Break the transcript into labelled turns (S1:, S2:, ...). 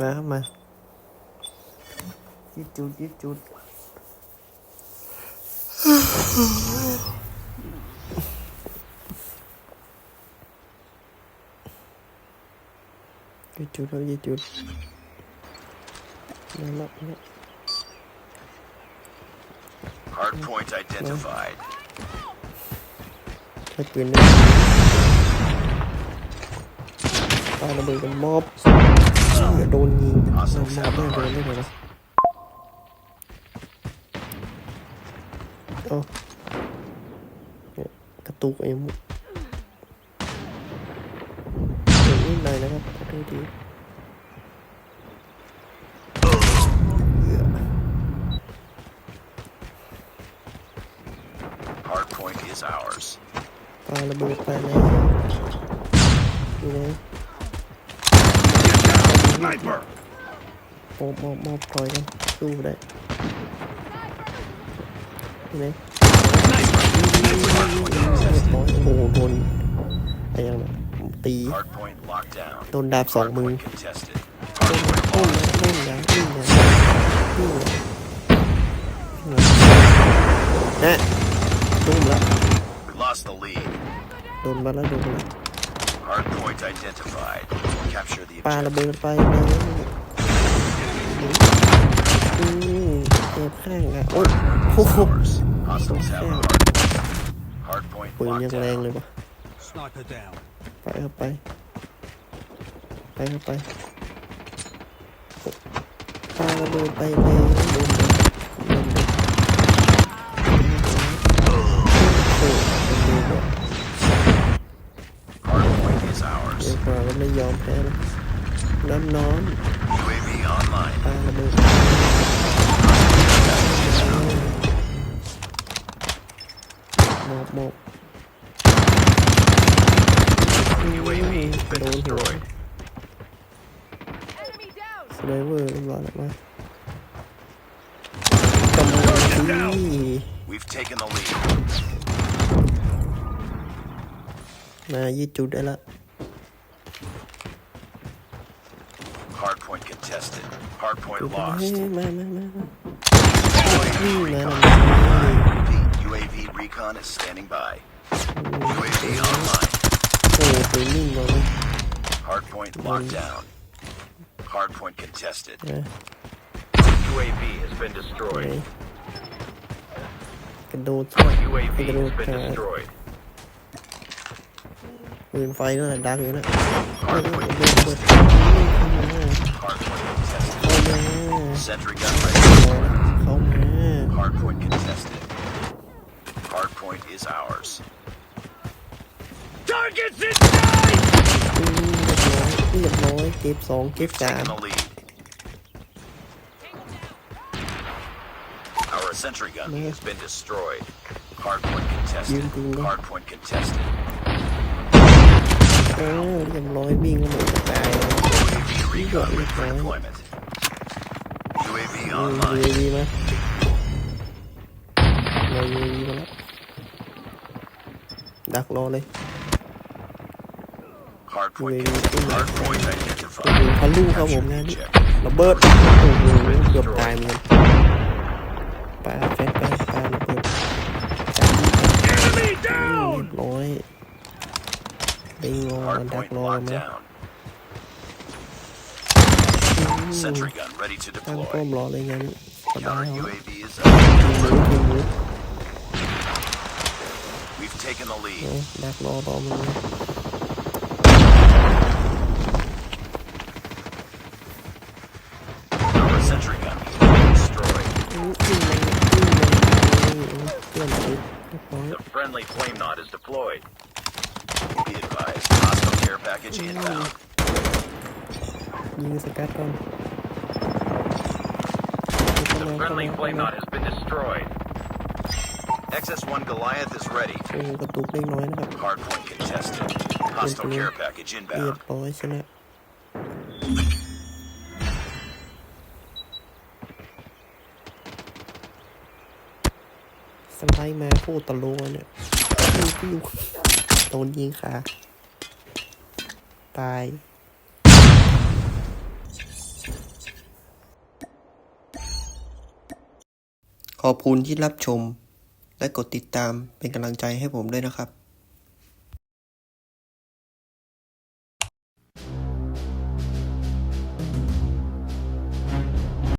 S1: มาครับมายิดจุดยิดจุดยิดจุดครับยิดจุดนั่นละนั่นละ
S2: Hard point identified.
S1: ใช้ปืนได้ปาระเบิดกันมอบอย่า โดนยิงมอบไม่โดนได้ไงวะเอาเนี่ยกระตุกเองเดี๋ยวนิดหน่อยนะครับขอโทษที
S2: Hard point is ours.
S1: ปาระเบิดไปแล้วอยู่ไหน
S2: Sniper!
S1: มอบมอบมอบถอยกันสู้ได้อยู่ไหนเรียบร้อยโอ้โหโดนอะไรอย่างนั้นตี
S2: Hard point locked down.
S1: โดนดาบสอง
S2: Hard
S1: มือ
S2: point contested.
S1: โอ้ยโอ้ยอย่างนี้อย่างนี้นะโดนละ
S2: We lost the lead.
S1: โดนมาแล้วโดนมาแล้ว
S2: Hard point identified. Capture the
S1: ปาระ
S2: objective.
S1: เบิดไปเลยอืมเจ็บข้างอ่ะโอ้ยโอ้โห
S2: Ours. Hostiles have the hard point. Hard point
S1: ปืน
S2: locked
S1: ยังแรงเล
S2: down.
S1: ยวะ
S3: Sniper down.
S1: ไปเข้าไป ไปเข้าไปปาระเบิดไปเลย ไม่ยอมแพ้นะน้ำน้อน
S2: UAV online.
S1: ปาระเบิดหมอบหมอบ
S2: UAV has
S1: โด
S2: been
S1: นหัว
S2: destroyed.
S4: Enemy down!
S1: สไลเวอร์เรียบร้อยแล้วมากำลังดี
S2: We've taken the lead.
S1: มายืดจุดได้ละ
S2: Hard point contested. Hard point
S1: เฮ้
S2: lost.
S1: ยมามามามา
S2: UAV
S1: นี่มา
S2: recon.
S1: มา
S2: Repeat, UAV recon is standing by. UAV online.
S1: โอ้ปืนนิ่งเลย
S2: Hard point locked down. Hard point contested.
S1: นะ
S2: UAV has been
S1: ไป
S2: destroyed.
S1: กระโดดช่วย
S2: UAV
S1: กระโดด
S2: has been
S1: ขา
S2: destroyed.
S1: ปืนไฟก็ดักอยู่นะเออ
S2: Hard
S1: เบิ
S2: point Sentry gun ready.
S1: เข้ามา
S2: Hard point contested. Hard point is ours. Targets in sight!
S1: เรียบร้อยเรียบร้อยเก็บสองเก็บ
S2: We've
S1: สาม
S2: taken the lead. Our sentry gun
S1: Yeah.
S2: has been destroyed. Hard point contested.
S1: Yun din ba?
S2: Hard point contested.
S1: เออเรียบร้อยวิ่งก็หมดกระจาย
S2: UAV recon ready for
S1: Okay.
S2: ล
S1: ยยี
S2: ไห
S1: มเลยยีมาแล้วดักรอเลย
S2: เล
S1: ย
S2: ยี
S1: น
S2: มัน
S1: เองะลุครับผมนะ
S2: นี่
S1: ระเบิดโอ้โหเกือบตายเหมือนไปครัแฟนไปไประเบิดจับร้อยดิงอดักรอไห
S2: ม Sentry gun ready to
S1: ตั้งป้อ
S2: deploy.
S1: มรอเลยงั้นสบาย
S2: Counter
S1: ครับ
S2: UAV is
S1: ที
S2: up.
S1: มหมูทีมหมู
S2: We've taken the
S1: เอ
S2: lead.
S1: อดักรอรอมันเลย
S2: Our sentry gun has been destroyed.
S1: อื้อขึ้นมันขึ้นมันเพื่อนติดเรียบร้อย
S2: The friendly flame knot is deployed. Be advised, hostile care package inbound.
S1: ยิงสกัดก่อน
S2: The friendly flame knot has been destroyed. XS-1 Goliath is ready.
S1: โอ้กระตุกเล็กน้อยนะครับ
S2: Hardpoint contested. Hostile care package
S1: เรีย
S2: inbound.
S1: บร้อยชนะ สไลด์มาโคตรตะโลเนี่ยปิ้วปิ้วโดนยิงขาตาย ขอบคุณที่รับชม และกดติดตามเป็นกำลังใจให้ผมด้วยนะครับ